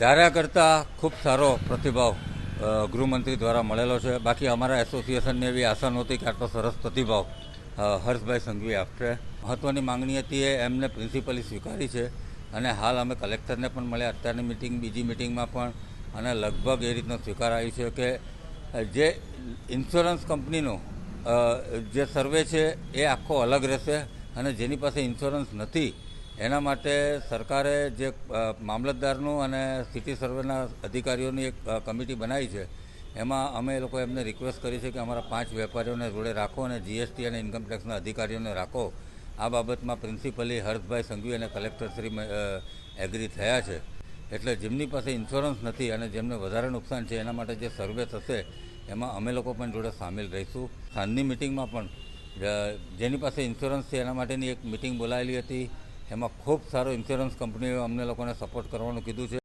ધાર્યા કરતાં ખૂબ સારો પ્રતિભાવ ગૃહમંત્રી દ્વારા મળેલો છે. બાકી અમારા એસોસિએશનને એવી આશા નહોતી કે આટલો સરસ પ્રતિભાવ હર્ષભાઈ સંઘવી આપશે. મહત્ત્વની માંગણી હતી એ એમને પ્રિન્સિપલી સ્વીકારી છે અને હાલ અમે કલેક્ટરને પણ મળ્યા. અત્યારની મિટિંગ, બીજી મિટિંગમાં પણ અને લગભગ એ રીતનો સ્વીકાર આવ્યો છે કે જે ઇન્સ્યોરન્સ કંપનીનો જે સર્વે છે એ આખો અલગ રહેશે અને જેની પાસે ઇન્સ્યોરન્સ નથી એના માટે સરકારે જે મામલતદારનું અને સિટી સર્વેના અધિકારીઓની એક કમિટી બનાવી છે, એમાં અમે લોકો એમને રિક્વેસ્ટ કરી છે કે અમારા પાંચ વેપારીઓને જોડે રાખો અને જીએસટી અને ઇન્કમટેક્સના અધિકારીઓને રાખો. આ બાબતમાં પ્રિન્સિપલી હર્ષભાઈ સંઘવી અને કલેક્ટરશ્રી એગ્રી થયા છે. એટલે જેમની પાસે ઇન્સ્યોરન્સ નથી અને જેમને વધારે નુકસાન છે, એના માટે જે સર્વે થશે, એમાં અમે લોકો પણ જોડે સામેલ રહીશું. સાંજની મિટિંગમાં પણ જેની પાસે ઇન્સ્યોરન્સ છે, એના માટેની એક મિટિંગ બોલાવેલી હતી. એમાં ખૂબ સારો ઇન્સ્યોરન્સ કંપનીઓ અમને લોકોને સપોર્ટ કરવાનું કીધું છે.